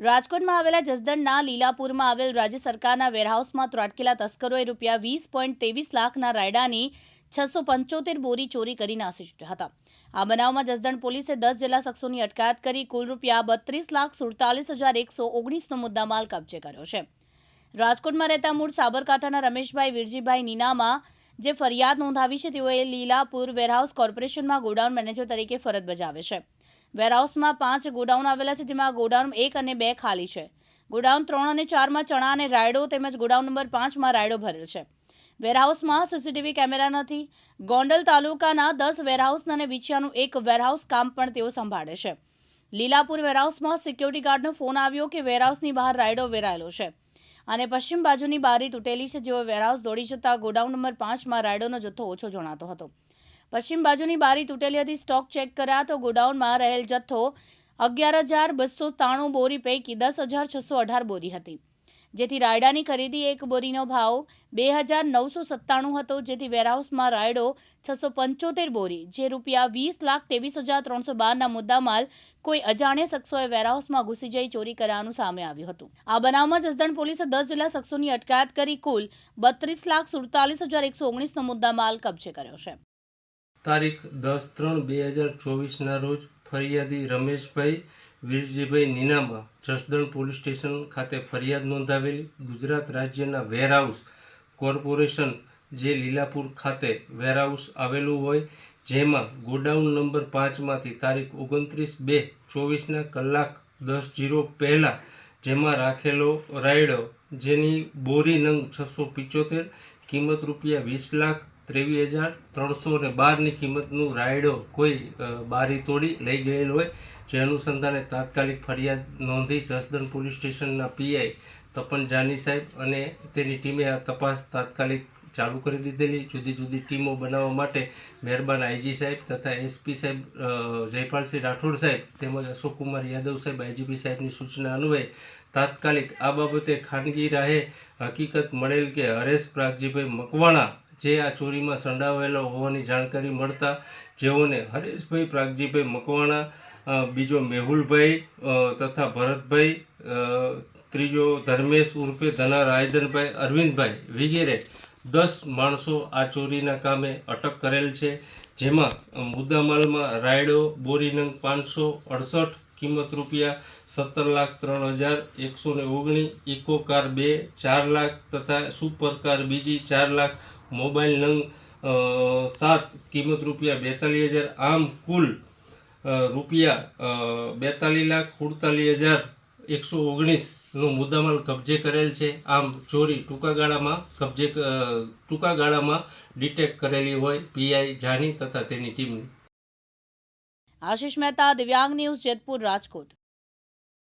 રાજકોટમાં આવેલા જસદણના લીલાપુરમાં આવેલ રાજ્ય સરકારના વેરહાઉસમાં ત્રાટકેલા તસ્કરોએ રૂપિયા વીસ પોઈન્ટ ત્રેવીસ લાખના રાયડાની છસો પંચોતેર બોરી ચોરી કરી નાસી છૂટ્યા હતા. આ બનાવમાં જસદણ પોલીસે દસ જેટલા શખ્સોની અટકાયત કરી કુલ રૂપિયા બત્રીસ લાખ સુડતાલીસ હજાર એકસો ઓગણીસનો મુદ્દામાલ કબજે કર્યો છે. રાજકોટમાં રહેતા મૂળ સાબરકાંઠાના રમેશભાઈ વીરજીભાઈ નીનામાં, જે ફરિયાદ નોંધાવી છે, તેઓએ લીલાપુર વેરહાઉસ કોર્પોરેશનમાં ગોડાઉન મેનેજર તરીકે ફરજ બજાવે છે. વેરહાઉસમાં પાંચ ગોડાઉન આવેલા છે, જેમાં ગોડાઉન એક અને બે ખાલી છે. ગોડાઉન ત્રણ અને ચારમાં ચણા અને રાયડો તેમજ ગોડાઉન નંબર પાંચમાં રાયડો ભરેલ છે. વેરહાઉસમાં સીસીટીવી કેમેરા નથી. ગોંડલ તાલુકાના દસ વેરહાઉસ અને વિછિયાનું એક વેરહાઉસ કામ પણ તેઓ સંભાળે છે. લીલાપુર વેરહાઉસમાં સિક્યોરિટી ગાર્ડનો ફોન આવ્યો કે વેરહાઉસની બહાર રાયડો વેરાયેલો છે. અને પશ્ચિમ બાજુની બારી તૂટેલી છે, જેઓ વેરહાઉસ દોડી જતા ગોડાઉન નંબર પાંચમાં રાયડોનો જથ્થો ઓછો જણાતો હતો. પશ્ચિમ બાજુની બારી તૂટેલી હતી, સ્ટોક ચેક કર્યા તો ગોડાઉનમાં રહેલ જથ્થો અગિયાર હજાર બસો ત્રાણું બોરી પૈકી દસ હજાર છસો અઢાર બોરી હતી. જેથી રાયડાની ખરીદી એક બોરીનો ભાવ બે હજાર નવસો સત્તાણું હતો, જેથી વેરહાઉસમાં રાયડો છસો પંચોતેર બોરી, જે રૂપિયા વીસ લાખ ત્રેવીસ હજાર ત્રણસો બારના મુદ્દામાલ કોઈ અજાણ્યા શખ્સોએ વેરહાઉસમાં ઘૂસી જઈ ચોરી કર્યાનું સામે આવ્યું હતું. આ બનાવમાં જસદણ પોલીસે દસ જેટલા શખ્સોની અટકાયત કરી કુલ બત્રીસ લાખ સુડતાલીસ હજાર એકસો ઓગણીસનો મુદ્દામાલ કબજે કર્યો છે. તારીખ દસ ત્રણ બે હજાર ચોવીસના રોજ ફરિયાદી રમેશભાઈ, વીરજીભાઈ નીનામા જસદણ પોલીસ સ્ટેશન ખાતે ફરિયાદ નોંધાવેલી ગુજરાત રાજ્યના વેરહાઉસ કોર્પોરેશન જે લીલાપુર ખાતે વેરહાઉસ આવેલું હોય, જેમાં ગોડાઉન નંબર પાંચમાંથી તારીખ ઓગણત્રીસ બે ચોવીસના કલાક દસ જીરો પહેલાં જેમાં રાખેલો રાયડો જેની બોરી નંગ છસો પિચોતેર, કિંમત રૂપિયા વીસ લાખ ત્રેવીસ હજાર ત્રણસો ને બારની કિંમતનું રાયડો કોઈ બારી તોડી લઈ ગયેલ હોય, જે અનુસંધાને તાત્કાલિક ફરિયાદ નોંધી જસદણ પોલીસ સ્ટેશનના પીઆઈ તપન જાની સાહેબ અને તેની ટીમે આ તપાસ તાત્કાલિક ચાલુ કરી દીધેલી. જુદી જુદી ટીમો બનાવવા માટે મહેરબાન આઈજી સાહેબ તથા એસપી સાહેબ જયપાલસિંહ રાઠોડ સાહેબ તેમજ અશોકકુમાર યાદવ સાહેબ આઈજીપી સાહેબની સૂચના અન્વયે તાત્કાલિક આ બાબતે ખાનગી રાહે હકીકત મળેલ કે હરેશ પ્રાગજીભાઈ મકવાણા જે આ ચોરીમાં સંડાવાયેલો હોવાની જાણકારી મળતા જેઓને હરેશભાઈ પ્રાગજીભાઈ મકવાણા બીજો મેહુલભાઈ તથા ભરતભાઈ ત્રીજો ધર્મેશ ઉર્ફે ધના રાયધનભાઈ અરવિંદભાઈ વગેરે દસ માણસો આ ચોરીના કામે અટક કરેલ છે, જેમાં મુદ્દામાલમાં રાયડો, બોરી નંગ પાંચસો અડસઠ, કિંમત રૂપિયા સત્તર લાખ ત્રણ હજાર એકસો ને ઓગણીસ ઇકો કાર બે ચાર લાખ તથા સુપર કાર બીજી ચાર લાખ મોબાઈલ નંગ સાત, કિંમત રૂપિયા બેતાલીસ હજાર, આમ કુલ રૂપિયા બેતાલીસ લાખ સુડતાલીસ હજાર એકસો ઓગણીસનું મુદ્દામાલ કબજે કરેલ છે. આમ ચોરી ટૂંકા ગાળામાં કબજે ટૂંકા ગાળામાં ડિટેક્ટ કરેલી હોય પીઆઈ જાની તથા તેની ટીમની. આશિષ મહેતા, દિવ્યાંગ ન્યૂઝ જેતપુર રાજકોટ.